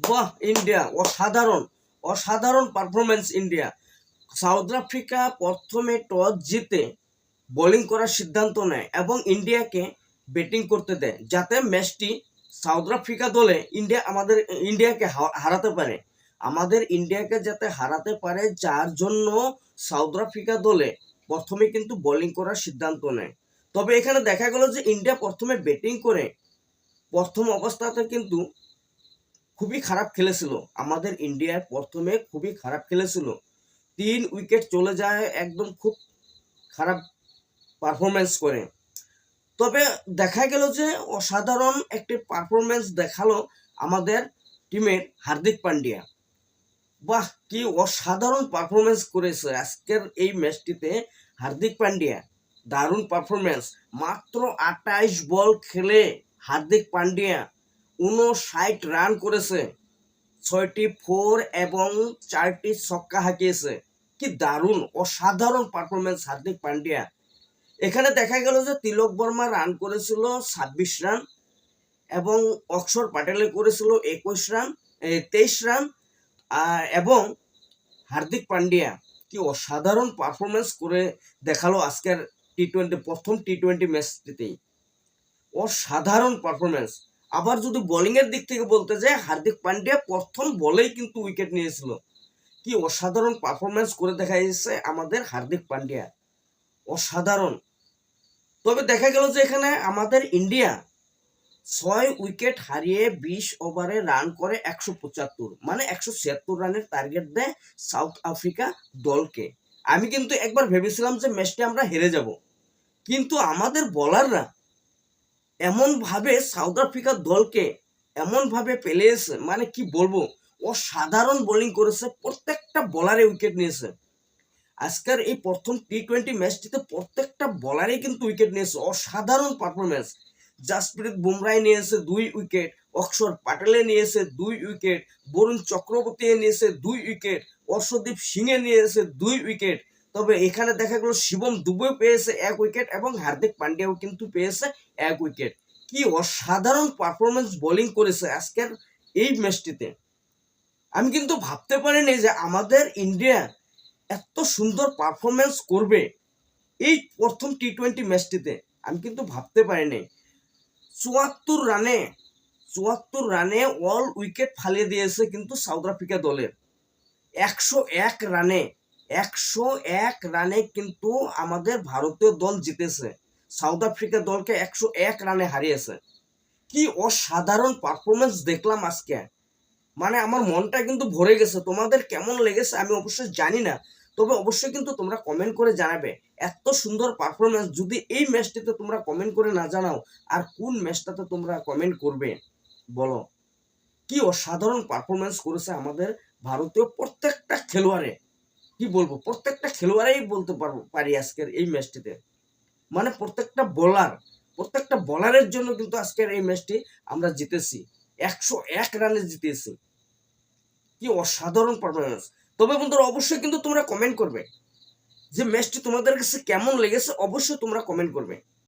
বাহ ইন্ডিয়া অসাধারণ অসাধারণ পারফরমেন্স ইন্ডিয়া সাউথ আফ্রিকা প্রথমে টস জিতে বোলিং করার সিদ্ধান্ত নেয় এবং ইন্ডিয়াকে ব্যাটিং করতে দেয়, যাতে ম্যাচটি সাউথ আফ্রিকা দলে ইন্ডিয়া আমাদের ইন্ডিয়াকে হারাতে পারে। আমাদের ইন্ডিয়াকে যাতে হারাতে পারে, যার জন্য সাউথ আফ্রিকা দলে প্রথমে কিন্তু বোলিং করার সিদ্ধান্ত নেয়। তবে এখানে দেখা গেল যে ইন্ডিয়া প্রথমে ব্যাটিং করে, প্রথম অবস্থাতে কিন্তু খুবই খারাপ খেলেছিল। আমাদের ইন্ডিয়ার প্রথমে খুবই খারাপ খেলেছিল। তিন উইকেট চলে যায়, একদম খুব খারাপ পারফরমেন্স করে। তবে দেখা গেল যে, অসাধারণ একটি পারফরমেন্স দেখাল আমাদের টিমের হার্দিক পান্ডিয়া। বাহ, কি অসাধারণ পারফরমেন্স করেছে আজকের এই ম্যাচটিতে হার্দিক পান্ডিয়া। দারুণ পারফরমেন্স মাত্র আটাইশ বল খেলে হার্দিক পান্ডিয়া। উনষাট রান করেছে। ছয়টি ফোর এবং চারটি ছক্কা হাঁকিয়েছে। কি দারুণ, অসাধারণ পারফরমেন্স হার্দিক পান্ডিয়া। এখানে দেখা গেল যে তিলক বর্মা রান করেছিল ছাব্বিশ রান এবং অক্ষর প্যাটেলে করেছিল একুশ রান তেইশ রান এবং হার্দিক পান্ডিয়া কি অসাধারণ পারফরমেন্স করে দেখাল আজকের টি টোয়েন্টি প্রথম টি টোয়েন্টি ম্যাচটিতেই অসাধারণ পারফরমেন্স আবার যদি বোলিং এর দিক থেকে বলতে যাই, হার্দিক পান্ডিয়া প্রথম বলেই কিন্তু উইকেট নিয়েছিল। কি অসাধারণ পারফরমেন্স করে দেখা যাচ্ছে আমাদের হার্দিক পান্ডিয়া। অসাধারণ। তবে দেখা গেল যে এখানে আমাদের ইন্ডিয়া ছয় উইকেট হারিয়ে বিশ ওভারে রান করে একশো পঁচাত্তর মানে একশো ছিয়াত্তর রানের টার্গেট দেয় সাউথ আফ্রিকা দলকে। আমি কিন্তু একবার ভেবেছিলাম যে ম্যাচটি আমরা হেরে যাব। কিন্তু আমাদের বলাররা এমনভাবে সাউথ আফ্রিকার দলকে এমনভাবে পেলেছে মানে কি বলব, অসাধারণ বোলিং করেছে, প্রত্যেকটা বলারে উইকেট নিয়েছে। আজকের এই প্রথম টি টোয়েন্টি ম্যাচটিতে প্রত্যেকটা বলারে কিন্তু উইকেট নিয়েছে, অসাধারণ পারফরমেন্স জাসপ্রীত বুমরায় নিয়েছে দুই উইকেট অক্ষর প্যাটেলে নিয়েছে দুই উইকেট বরুণ চক্রবর্তী নিয়েছে দুই উইকেট অর্শদীপ সিংয়ে নিয়েছে দুই উইকেট তবে এখানে দেখা গেল শিবম দুবে পেয়েছে এক উইকেট এবং হার্দিক পান্ডিয়াও কিন্তু পেয়েছে এক উইকেট কি অসাধারণ পারফরমেন্স বোলিং করেছে আজকের এই ম্যাচটিতে আমি কিন্তু ভাবতে পারিনি যে আমাদের ইন্ডিয়া এত সুন্দর পারফরমেন্স করবে এই প্রথম টি টোয়েন্টি ম্যাচটিতে আমি কিন্তু ভাবতে পারিনি। চুয়াত্তর রানে চুয়াত্তর রানে অল উইকেট ফালিয়ে দিয়েছে কিন্তু সাউথ আফ্রিকা দলের। একশো এক রানে একশো এক রানে কিন্তু আমাদের ভারতীয় দল জিতেছে। সাউথ আফ্রিকা দলকে একশো এক রানে হারিয়েছে। কি অসাধারণ পারফরমেন্স দেখলাম আজকে। মানে আমার মনটা কিন্তু ভরে গেছে। তোমাদের কেমন লেগেছে আমি অবশ্যই জানি না। তবে অবশ্যই কিন্তু তোমরা কমেন্ট করে জানাবে। এত সুন্দর পারফরমেন্স যদি এই ম্যাচটিতে তোমরা কমেন্ট করে না জানাও, আর কোন ম্যাচটাতে তোমরা কমেন্ট করবে, বলো। কি অসাধারণ পারফরমেন্স করেছে আমাদের ভারতীয় প্রত্যেকটা খেলোয়াড়ে। কি বলব? প্রত্যেকটা খেলোয়াড়াই বলতে পারব, পারি আজকের এই ম্যাচটিতে। মানে প্রত্যেকটা বোলার প্রত্যেকটা বোলারের জন্য কিন্তু আজকের এই ম্যাচটি আমরা জিতেছি। একশো এক রানে জিতেছি। কি অসাধারণ পারফরমেন্স তবে বন্ধুরা, অবশ্যই কিন্তু তোমরা কমেন্ট করবে যে ম্যাচটি তোমাদের কাছে কেমন লেগেছে, অবশ্যই তোমরা কমেন্ট করবে।